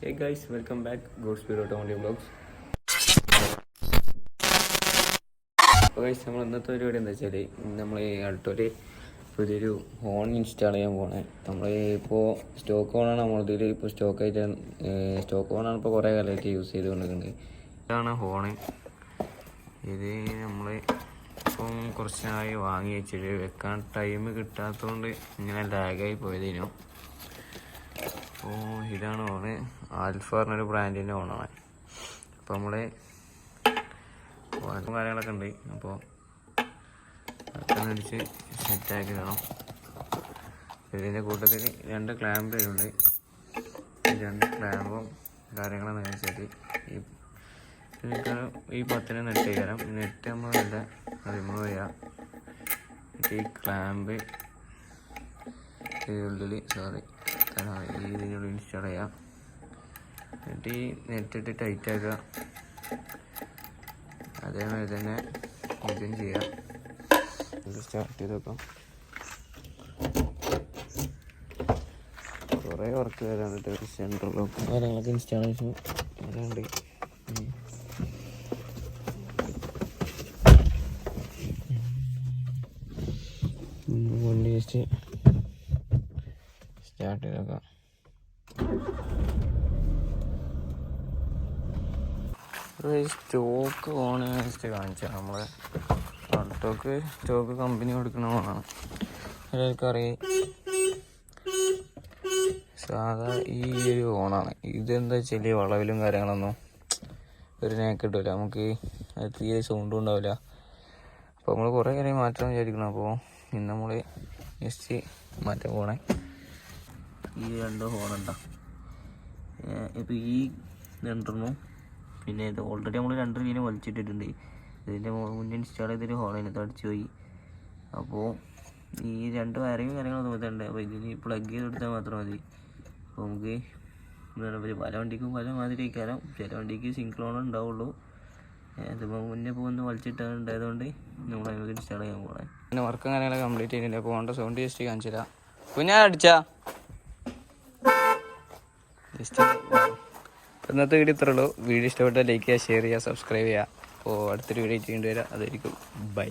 Hey guys welcome back God speed automotive blogs അപ്പോൾ guys നമ്മൾ ഇന്നത്തെ പരിപാടി എന്താ വെച്ചാൽ നമ്മൾ അടുത്തൊരു പുതിയൊരു ഹോൺ ഇൻസ്റ്റാൾ ചെയ്യാൻ പോകണേ നമ്മൾ ഇപ്പോൾ സ്റ്റോക്ക് ഹോണാണ് നമ്മളിതിൽ ഇപ്പോൾ സ്റ്റോക്ക് ആയിട്ട് സ്റ്റോക്ക് ഓണാണ് ഇപ്പോൾ കുറേ കാലമായിട്ട് യൂസ് ചെയ്തുകൊണ്ടിരിക്കുന്നത് ഇതാണ് ഹോണ് ഇത് നമ്മൾ ഇപ്പം കുറച്ചായി വാങ്ങി വെച്ചിട്ട് വെക്കാൻ ടൈം കിട്ടാത്തതുകൊണ്ട് ഇങ്ങനെ ലാഗായി പോയതിനു. അപ്പോൾ ഇതാണ് ഓണ് ആൽഫ പറഞ്ഞൊരു ബ്രാൻഡിന്റെ ഓണാണ്. അപ്പോൾ നമ്മൾ വാക്കും കാര്യങ്ങളൊക്കെ ഉണ്ട്. അപ്പോൾ അടിച്ച് സെറ്റാക്കി തരണം. ഇതിന്റെ കൂട്ടത്തിൽ രണ്ട് ക്ലാമ്പ് ഉണ്ട് രണ്ട് ക്ലാമ്പും കാര്യങ്ങളും വെച്ചിട്ട് ഈ ഈ പത്തിന് നെറ്റ് ചെയ്യാം നെറ്റ് നമ്മൾ നല്ല റിമൂവ് ചെയ്യാം ഈ ക്ലാമ്പ് ഇതിനുള്ളിൽ സോറി ഈ ഇതിനുള്ള ഇൻസ്റ്റാൾ ചെയ്യാം. എന്നിട്ട് ഈ നെറ്റിട്ട് ടൈറ്റ് ആക്കുക. അതേമാതിരി തന്നെ ഇതും ചെയ്യാം. ഇത് സ്റ്റാർട്ട് ചെയ്ത് വെക്കാം. കുറേ വർക്ക് വരാനുണ്ട് സെന്ററിലും കാര്യങ്ങളൊക്കെ ഇൻസ്റ്റാളേഷൻ വരാനുണ്ട് വണ്ടി ജസ്റ്റ് സ്റ്റാർട്ട് ചെയ്ത് നോക്കാം സ്റ്റോക്ക് ഓൺ ജസ്റ്റ് കാണിച്ചാൽ നമ്മളെ. ഓട്ടോക്ക് സ്റ്റോക്ക് കമ്പനി കൊടുക്കുന്ന ഓണാണ് എല്ലാവർക്കറിയാം സാധാ ഈ ഒരു ഓണാണ് ഇതെന്താ വെച്ചാൽ വളവിലും കാര്യങ്ങളൊന്നും ഒരു നേക്ക് കിട്ടില്ല നമുക്ക് അത് തീരെ സൗണ്ടും ഉണ്ടാവില്ല. അപ്പോൾ നമ്മൾ കുറേ കാര്യം മാറ്റം വിചാരിക്കണം. അപ്പോൾ ഇന്ന് നമ്മൾ ജസ്റ്റ് മാറ്റാൻ പോണേ. ഈ രണ്ട് ഹോണുണ്ട ഇപ്പോൾ ഈ രണ്ടെണ്ണവും പിന്നെ ഇത് ഓൾറെഡി നമ്മൾ രണ്ട് രീതിയിൽ വലിച്ചിട്ടിട്ടുണ്ട്. ഇതിന്റെ മുന്നിൽ ഇൻസ്റ്റാൾ ചെയ്തൊരു ഹോൺ അതിനകത്ത് അടിച്ചു പോയി. അപ്പോൾ ഈ രണ്ട് വയറിങ് കാര്യങ്ങളൊന്നും ഇതുണ്ട് അപ്പോൾ ഇതിന് പ്ലഗ് ചെയ്ത് കൊടുത്താൽ മാത്രം മതി. അപ്പോൾ നമുക്ക് എന്താണ് പറയുക പല വണ്ടിക്കും പല മാതിരി കാലം ചില വണ്ടിക്ക് സിംക്ലോൺ ഉണ്ടാവുള്ളൂ. അതിപ്പോൾ മുന്നേ പോകുന്ന വലിച്ചിട്ടുണ്ടായതുകൊണ്ട് നമ്മൾ അതിനൊക്കെ ഇൻസ്റ്റാൾ ചെയ്യാൻ പോകണേ പിന്നെ വർക്കും കാര്യങ്ങളൊക്കെ കംപ്ലീറ്റ് ചെയ്തിട്ടുണ്ട്. അപ്പോൾ ഹോണ്ട സൗണ്ട് ജസ്റ്റ് കാണിച്ചില്ല കുഞ്ഞാ അടിച്ചാ? ജസ്റ്റ് ഇന്നത്തെ വീഡിയോ ഇത്രേ ഉള്ളൂ. വീഡിയോ ഇഷ്ടപ്പെട്ടാൽ ലൈക്ക് ചെയ്യുക ഷെയർ ചെയ്യുക സബ്സ്ക്രൈബ് ചെയ്യുക. അപ്പോൾ അടുത്തൊരു വീഡിയോ ചെയ്യേണ്ടി വരാം. അതായിരിക്കും. ബൈ